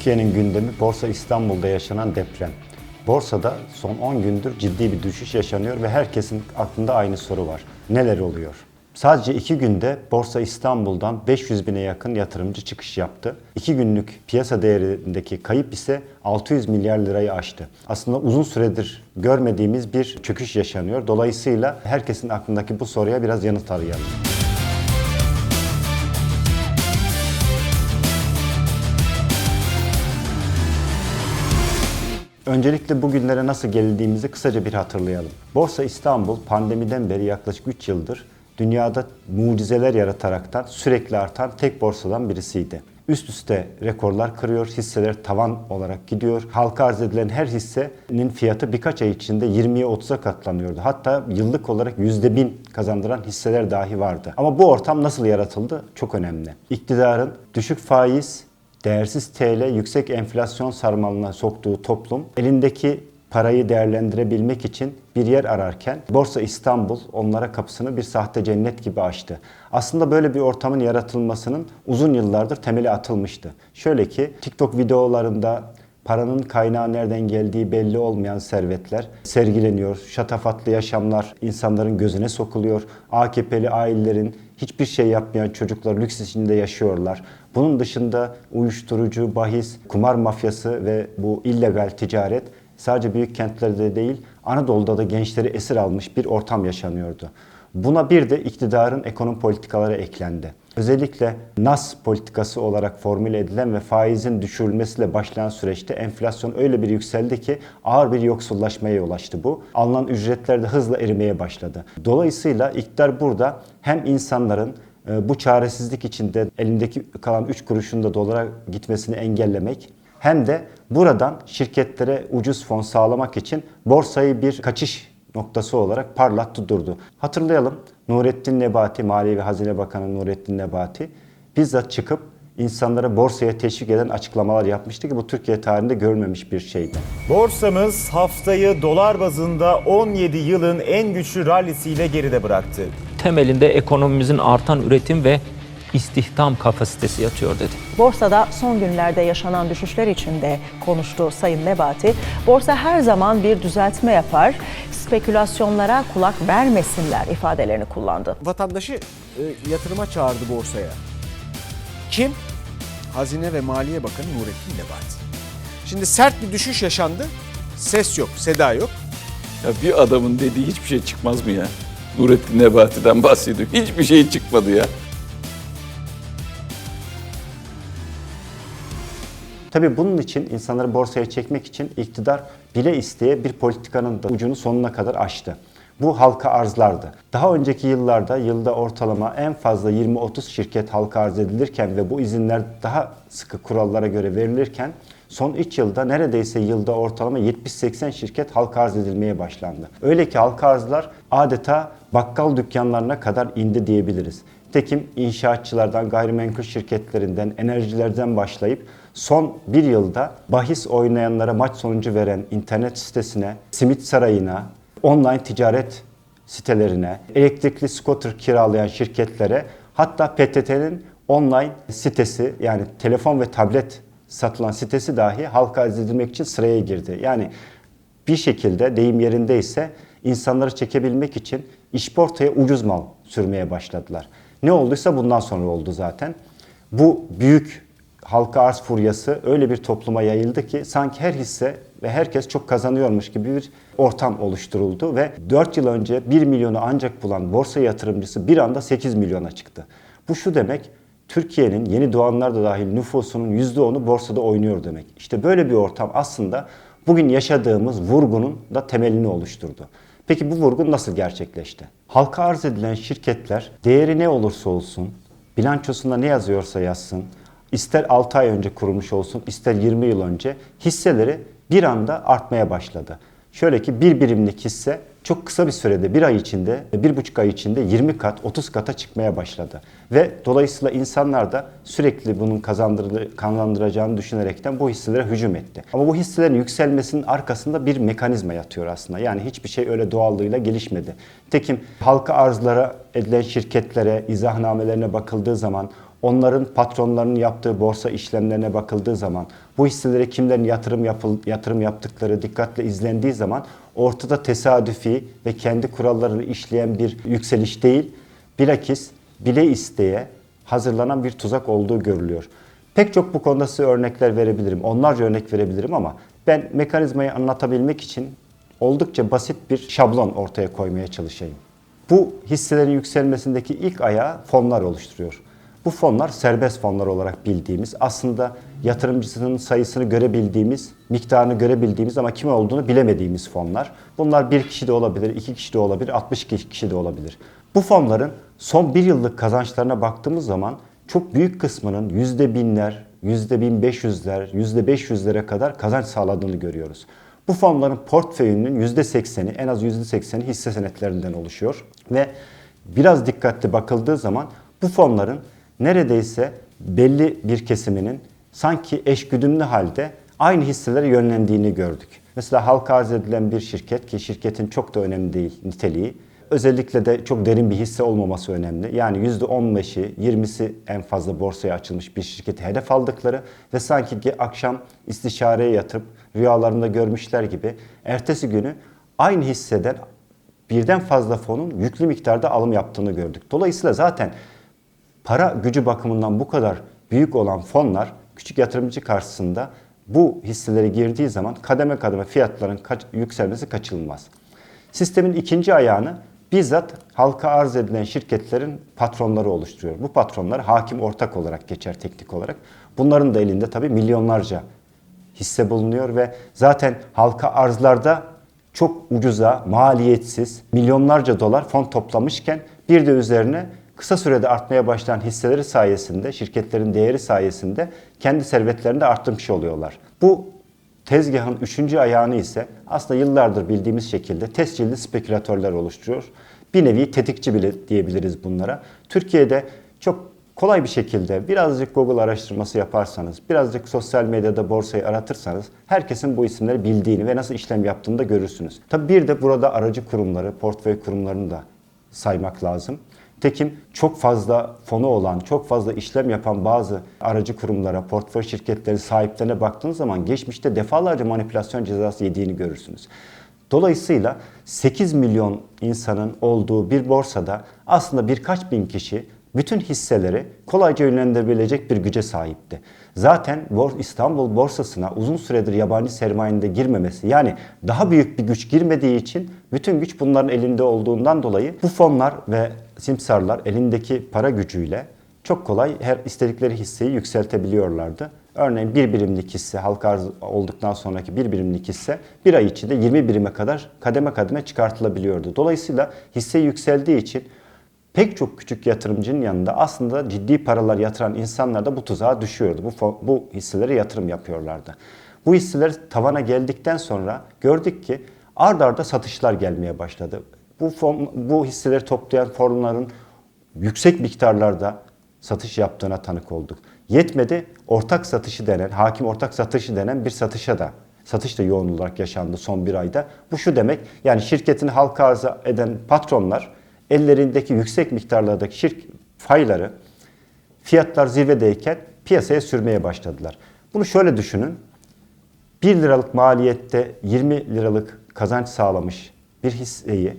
Türkiye'nin gündemi Borsa İstanbul'da yaşanan deprem. Borsada son 10 gündür ciddi bir düşüş yaşanıyor ve herkesin aklında aynı soru var. Neler oluyor? Sadece 2 günde Borsa İstanbul'dan 500 bine yakın yatırımcı çıkış yaptı. 2 günlük piyasa değerindeki kayıp ise 600 milyar lirayı aştı. Aslında uzun süredir görmediğimiz bir çöküş yaşanıyor. Dolayısıyla herkesin aklındaki bu soruya biraz yanıt arayalım. Öncelikle bugünlere nasıl geldiğimizi kısaca bir hatırlayalım. Borsa İstanbul pandemiden beri yaklaşık 3 yıldır dünyada mucizeler yarataraktan sürekli artan tek borsadan birisiydi. Üst üste rekorlar kırıyor, hisseler tavan olarak gidiyor. Halka arz edilen her hissenin fiyatı birkaç ay içinde 20'ye 30'a katlanıyordu. Hatta yıllık olarak %1000 kazandıran hisseler dahi vardı. Ama bu ortam nasıl yaratıldı? Çok önemli. İktidarın düşük faiz, değersiz TL yüksek enflasyon sarmalına soktuğu toplum elindeki parayı değerlendirebilmek için bir yer ararken Borsa İstanbul onlara kapısını bir sahte cennet gibi açtı. Aslında böyle bir ortamın yaratılmasının uzun yıllardır temeli atılmıştı. Şöyle ki TikTok videolarında paranın kaynağı nereden geldiği belli olmayan servetler sergileniyor. Şatafatlı yaşamlar insanların gözüne sokuluyor. AKP'li ailelerin hiçbir şey yapmayan çocuklar lüks içinde yaşıyorlar. Bunun dışında uyuşturucu, bahis, kumar mafyası ve bu illegal ticaret sadece büyük kentlerde değil Anadolu'da da gençleri esir almış bir ortam yaşanıyordu. Buna bir de iktidarın ekonomi politikaları eklendi. Özellikle NAS politikası olarak formüle edilen ve faizin düşürülmesiyle başlayan süreçte enflasyon öyle bir yükseldi ki ağır bir yoksullaşmaya yol açtı bu. Alınan ücretler de hızla erimeye başladı. Dolayısıyla iktidar burada hem insanların e, bu çaresizlik içinde elindeki kalan 3 kuruşun da dolara gitmesini engellemek hem de buradan şirketlere ucuz fon sağlamak için borsayı bir kaçış noktası olarak parlattı durdu. Hatırlayalım Nurettin Nebati, Maliye ve Hazine Bakanı Nurettin Nebati bizzat çıkıp insanlara borsaya teşvik eden açıklamalar yapmıştı ki bu Türkiye tarihinde görülmemiş bir şeydi. Borsamız haftayı dolar bazında 17 yılın en güçlü rallisiyle geride bıraktı. temelinde ekonomimizin artan üretim ve istihdam kapasitesi yatıyor dedi. Borsada son günlerde yaşanan düşüşler içinde konuştu Sayın Nebati. Borsa her zaman bir düzeltme yapar, spekülasyonlara kulak vermesinler ifadelerini kullandı. vatandaşı e, yatırıma çağırdı borsaya. Kim? Hazine ve Maliye Bakanı Nurettin Nebati. Şimdi sert bir düşüş yaşandı. Ses yok, seda yok. Ya bir adamın dediği hiçbir şey çıkmaz mı ya? Nurettin Nebati'den bahsediyor. Hiçbir şey çıkmadı ya. Tabii bunun için insanları borsaya çekmek için iktidar bile isteye bir politikanın da ucunu sonuna kadar açtı. Bu halka arzlardı. Daha önceki yıllarda yılda ortalama en fazla 20-30 şirket halka arz edilirken ve bu izinler daha sıkı kurallara göre verilirken son 3 yılda neredeyse yılda ortalama 70-80 şirket halka arz edilmeye başlandı. Öyle ki halka arzlar adeta bakkal dükkanlarına kadar indi diyebiliriz. Tekim inşaatçılardan, gayrimenkul şirketlerinden, enerjilerden başlayıp son bir yılda bahis oynayanlara maç sonucu veren internet sitesine, simit sarayına, online ticaret sitelerine, elektrikli scooter kiralayan şirketlere hatta PTT'nin online sitesi yani telefon ve tablet satılan sitesi dahi halka arz için sıraya girdi. Yani bir şekilde deyim yerindeyse insanları çekebilmek için işportaya ucuz mal sürmeye başladılar. Ne olduysa bundan sonra oldu zaten. Bu büyük halka arz furyası öyle bir topluma yayıldı ki sanki her hisse ve herkes çok kazanıyormuş gibi bir ortam oluşturuldu ve 4 yıl önce 1 milyonu ancak bulan borsa yatırımcısı bir anda 8 milyona çıktı. Bu şu demek Türkiye'nin yeni doğanlar da dahil nüfusunun %10'u borsada oynuyor demek. İşte böyle bir ortam aslında bugün yaşadığımız vurgunun da temelini oluşturdu. Peki bu vurgun nasıl gerçekleşti? Halka arz edilen şirketler değeri ne olursa olsun, bilançosunda ne yazıyorsa yazsın, ister 6 ay önce kurulmuş olsun, ister 20 yıl önce hisseleri bir anda artmaya başladı. Şöyle ki bir birimlik hisse çok kısa bir sürede bir ay içinde, bir buçuk ay içinde 20 kat, 30 kata çıkmaya başladı. Ve dolayısıyla insanlar da sürekli bunun kazandıracağını düşünerekten bu hisselere hücum etti. Ama bu hisselerin yükselmesinin arkasında bir mekanizma yatıyor aslında. Yani hiçbir şey öyle doğallığıyla gelişmedi. Tekim halka arzlara edilen şirketlere, izahnamelerine bakıldığı zaman onların patronlarının yaptığı borsa işlemlerine bakıldığı zaman, bu hisselere kimlerin yatırım yapıl, yatırım yaptıkları dikkatle izlendiği zaman ortada tesadüfi ve kendi kurallarını işleyen bir yükseliş değil, bilakis bile isteye hazırlanan bir tuzak olduğu görülüyor. Pek çok bu konuda size örnekler verebilirim. Onlarca örnek verebilirim ama ben mekanizmayı anlatabilmek için oldukça basit bir şablon ortaya koymaya çalışayım. Bu hisselerin yükselmesindeki ilk ayağı fonlar oluşturuyor. Bu fonlar serbest fonlar olarak bildiğimiz, aslında yatırımcısının sayısını görebildiğimiz, miktarını görebildiğimiz ama kim olduğunu bilemediğimiz fonlar. Bunlar bir kişi de olabilir, iki kişi de olabilir, 60 kişi de olabilir. Bu fonların son bir yıllık kazançlarına baktığımız zaman çok büyük kısmının yüzde binler, yüzde bin beş yüzler, yüzde beş yüzlere kadar kazanç sağladığını görüyoruz. Bu fonların portföyünün yüzde sekseni, en az yüzde sekseni hisse senetlerinden oluşuyor. Ve biraz dikkatli bakıldığı zaman bu fonların neredeyse belli bir kesiminin sanki eşgüdümlü halde aynı hisselere yönlendiğini gördük. Mesela halka arz edilen bir şirket ki şirketin çok da önemli değil niteliği. Özellikle de çok derin bir hisse olmaması önemli. Yani %15'i, 20'si en fazla borsaya açılmış bir şirketi hedef aldıkları ve sanki ki akşam istişareye yatıp rüyalarında görmüşler gibi ertesi günü aynı hisseden birden fazla fonun yüklü miktarda alım yaptığını gördük. Dolayısıyla zaten para gücü bakımından bu kadar büyük olan fonlar küçük yatırımcı karşısında bu hisselere girdiği zaman kademe kademe fiyatların kaç- yükselmesi kaçınılmaz. Sistemin ikinci ayağını bizzat halka arz edilen şirketlerin patronları oluşturuyor. Bu patronlar hakim ortak olarak geçer teknik olarak. Bunların da elinde tabii milyonlarca hisse bulunuyor ve zaten halka arzlarda çok ucuza, maliyetsiz, milyonlarca dolar fon toplamışken bir de üzerine kısa sürede artmaya başlayan hisseleri sayesinde, şirketlerin değeri sayesinde kendi servetlerini de arttırmış oluyorlar. Bu tezgahın üçüncü ayağını ise aslında yıllardır bildiğimiz şekilde tescilli spekülatörler oluşturuyor. Bir nevi tetikçi bile diyebiliriz bunlara. Türkiye'de çok kolay bir şekilde birazcık Google araştırması yaparsanız, birazcık sosyal medyada borsayı aratırsanız herkesin bu isimleri bildiğini ve nasıl işlem yaptığını da görürsünüz. Tabi bir de burada aracı kurumları, portföy kurumlarını da saymak lazım. Tekim çok fazla fonu olan, çok fazla işlem yapan bazı aracı kurumlara, portföy şirketleri sahiplerine baktığınız zaman geçmişte defalarca manipülasyon cezası yediğini görürsünüz. Dolayısıyla 8 milyon insanın olduğu bir borsada aslında birkaç bin kişi bütün hisseleri kolayca yönlendirebilecek bir güce sahipti. Zaten İstanbul borsasına uzun süredir yabancı sermayenin de girmemesi yani daha büyük bir güç girmediği için bütün güç bunların elinde olduğundan dolayı bu fonlar ve simsarlar elindeki para gücüyle çok kolay her istedikleri hisseyi yükseltebiliyorlardı. Örneğin bir birimlik hisse halka arz olduktan sonraki bir birimlik hisse bir ay içinde 20 birime kadar kademe kademe çıkartılabiliyordu. Dolayısıyla hisse yükseldiği için pek çok küçük yatırımcının yanında aslında ciddi paralar yatıran insanlar da bu tuzağa düşüyordu. Bu, bu hisselere yatırım yapıyorlardı. Bu hisseler tavana geldikten sonra gördük ki ard arda satışlar gelmeye başladı. Bu, fon, bu hisseleri toplayan fonların yüksek miktarlarda satış yaptığına tanık olduk. Yetmedi ortak satışı denen, hakim ortak satışı denen bir satışa da satış da yoğun olarak yaşandı son bir ayda. Bu şu demek yani şirketin halka arz eden patronlar ellerindeki yüksek miktarlardaki şirk fayları fiyatlar zirvedeyken piyasaya sürmeye başladılar. Bunu şöyle düşünün. 1 liralık maliyette 20 liralık kazanç sağlamış bir hisseyi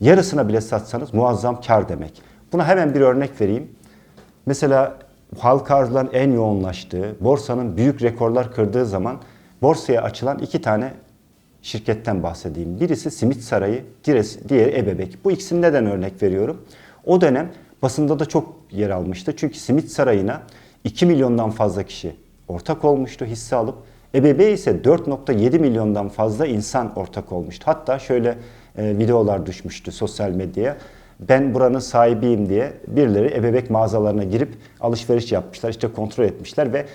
yarısına bile satsanız muazzam kar demek. Buna hemen bir örnek vereyim. Mesela halka arzların en yoğunlaştığı, borsanın büyük rekorlar kırdığı zaman borsaya açılan iki tane şirketten bahsedeyim. Birisi Simit Sarayı, diğeri Ebebek. Bu ikisini neden örnek veriyorum? O dönem basında da çok yer almıştı. Çünkü Simit Sarayı'na 2 milyondan fazla kişi ortak olmuştu hisse alıp. EBB ise 4.7 milyondan fazla insan ortak olmuştu. Hatta şöyle e, videolar düşmüştü sosyal medyaya. Ben buranın sahibiyim diye birileri ebebek mağazalarına girip alışveriş yapmışlar. işte kontrol etmişler ve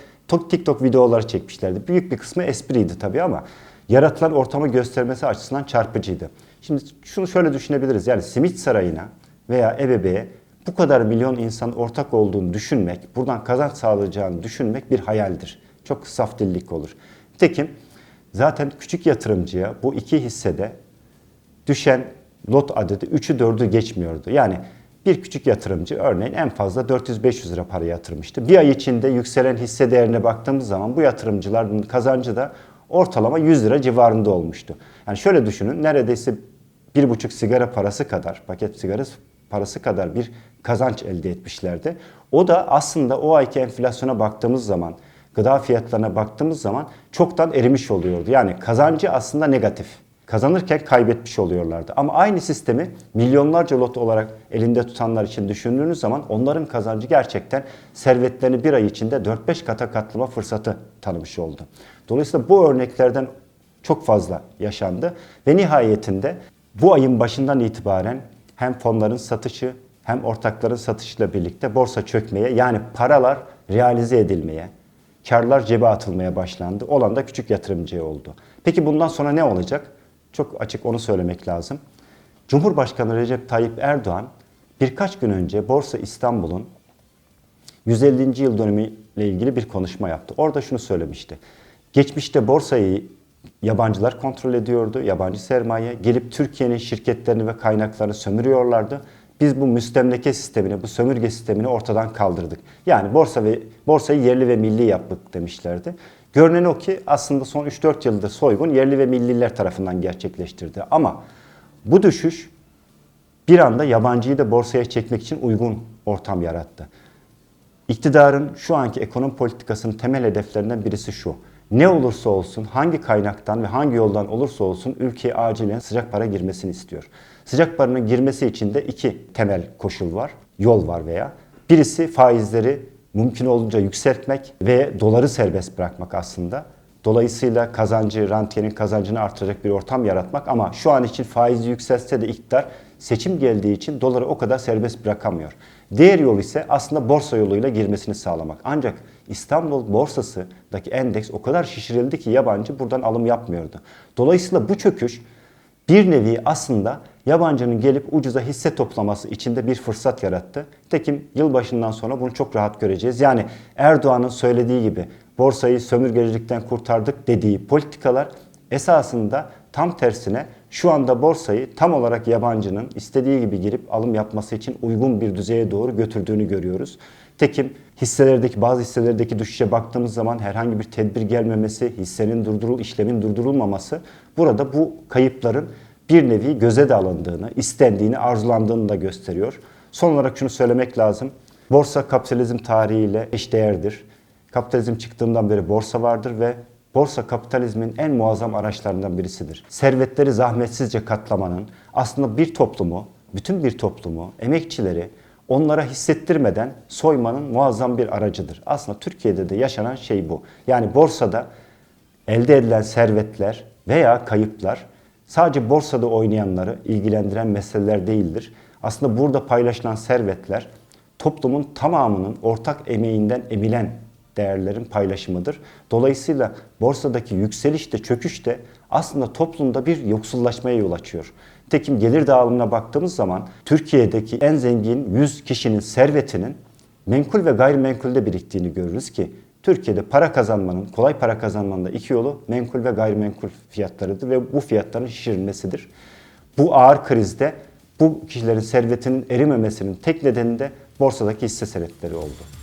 TikTok videoları çekmişlerdi. Büyük bir kısmı espriydi tabii ama yaratılan ortamı göstermesi açısından çarpıcıydı. Şimdi şunu şöyle düşünebiliriz. Yani Simit Sarayı'na veya EBB'ye bu kadar milyon insan ortak olduğunu düşünmek, buradan kazanç sağlayacağını düşünmek bir hayaldir. Çok saf dillik olur. Nitekim zaten küçük yatırımcıya bu iki hissede düşen lot adedi 3'ü 4'ü geçmiyordu. Yani Bir küçük yatırımcı örneğin en fazla 400-500 lira para yatırmıştı. Bir ay içinde yükselen hisse değerine baktığımız zaman bu yatırımcıların kazancı da ortalama 100 lira civarında olmuştu. Yani şöyle düşünün neredeyse bir buçuk sigara parası kadar, paket sigara parası kadar bir kazanç elde etmişlerdi. O da aslında o ayki enflasyona baktığımız zaman, gıda fiyatlarına baktığımız zaman çoktan erimiş oluyordu. Yani kazancı aslında negatif. Kazanırken kaybetmiş oluyorlardı. Ama aynı sistemi milyonlarca lot olarak elinde tutanlar için düşündüğünüz zaman onların kazancı gerçekten servetlerini bir ay içinde 4-5 kata katlama fırsatı tanımış oldu. Dolayısıyla bu örneklerden çok fazla yaşandı ve nihayetinde bu ayın başından itibaren hem fonların satışı hem ortakların satışıyla birlikte borsa çökmeye yani paralar realize edilmeye, karlar cebe atılmaya başlandı. Olan da küçük yatırımcıya oldu. Peki bundan sonra ne olacak? Çok açık onu söylemek lazım. Cumhurbaşkanı Recep Tayyip Erdoğan birkaç gün önce Borsa İstanbul'un 150. yıl dönümüyle ilgili bir konuşma yaptı. Orada şunu söylemişti. Geçmişte borsayı yabancılar kontrol ediyordu, yabancı sermaye. Gelip Türkiye'nin şirketlerini ve kaynaklarını sömürüyorlardı. Biz bu müstemleke sistemini, bu sömürge sistemini ortadan kaldırdık. Yani borsa ve borsayı yerli ve milli yaptık demişlerdi. Görünen o ki aslında son 3-4 yıldır soygun yerli ve milliler tarafından gerçekleştirdi. Ama bu düşüş bir anda yabancıyı da borsaya çekmek için uygun ortam yarattı. İktidarın şu anki ekonomi politikasının temel hedeflerinden birisi şu. Ne olursa olsun, hangi kaynaktan ve hangi yoldan olursa olsun ülkeye acilen sıcak para girmesini istiyor. Sıcak paranın girmesi için de iki temel koşul var, yol var veya. Birisi faizleri mümkün olduğunca yükseltmek ve doları serbest bırakmak aslında. Dolayısıyla kazancı, rantiyenin kazancını artıracak bir ortam yaratmak ama şu an için faizi yükselse de iktidar seçim geldiği için doları o kadar serbest bırakamıyor. Diğer yol ise aslında borsa yoluyla girmesini sağlamak. Ancak İstanbul borsasındaki endeks o kadar şişirildi ki yabancı buradan alım yapmıyordu. Dolayısıyla bu çöküş bir nevi aslında yabancının gelip ucuza hisse toplaması içinde bir fırsat yarattı. Tekim yılbaşından sonra bunu çok rahat göreceğiz. Yani Erdoğan'ın söylediği gibi borsayı sömürgecilikten kurtardık dediği politikalar esasında tam tersine şu anda borsayı tam olarak yabancının istediği gibi girip alım yapması için uygun bir düzeye doğru götürdüğünü görüyoruz. Tekim hisselerdeki bazı hisselerdeki düşüşe baktığımız zaman herhangi bir tedbir gelmemesi, hissenin durdurul işlemin durdurulmaması burada bu kayıpların bir nevi göze de alındığını, istendiğini, arzulandığını da gösteriyor. Son olarak şunu söylemek lazım. Borsa kapitalizm tarihiyle eşdeğerdir. Kapitalizm çıktığından beri borsa vardır ve borsa kapitalizmin en muazzam araçlarından birisidir. Servetleri zahmetsizce katlamanın aslında bir toplumu, bütün bir toplumu, emekçileri onlara hissettirmeden soymanın muazzam bir aracıdır. Aslında Türkiye'de de yaşanan şey bu. Yani borsada elde edilen servetler veya kayıplar sadece borsada oynayanları ilgilendiren meseleler değildir. Aslında burada paylaşılan servetler toplumun tamamının ortak emeğinden emilen değerlerin paylaşımıdır. Dolayısıyla borsadaki yükseliş de çöküş de aslında toplumda bir yoksullaşmaya yol açıyor. Tekim gelir dağılımına baktığımız zaman Türkiye'deki en zengin 100 kişinin servetinin menkul ve gayrimenkulde biriktiğini görürüz ki Türkiye'de para kazanmanın, kolay para kazanmanın da iki yolu menkul ve gayrimenkul fiyatlarıdır ve bu fiyatların şişirilmesidir. Bu ağır krizde bu kişilerin servetinin erimemesinin tek nedeni de borsadaki hisse senetleri oldu.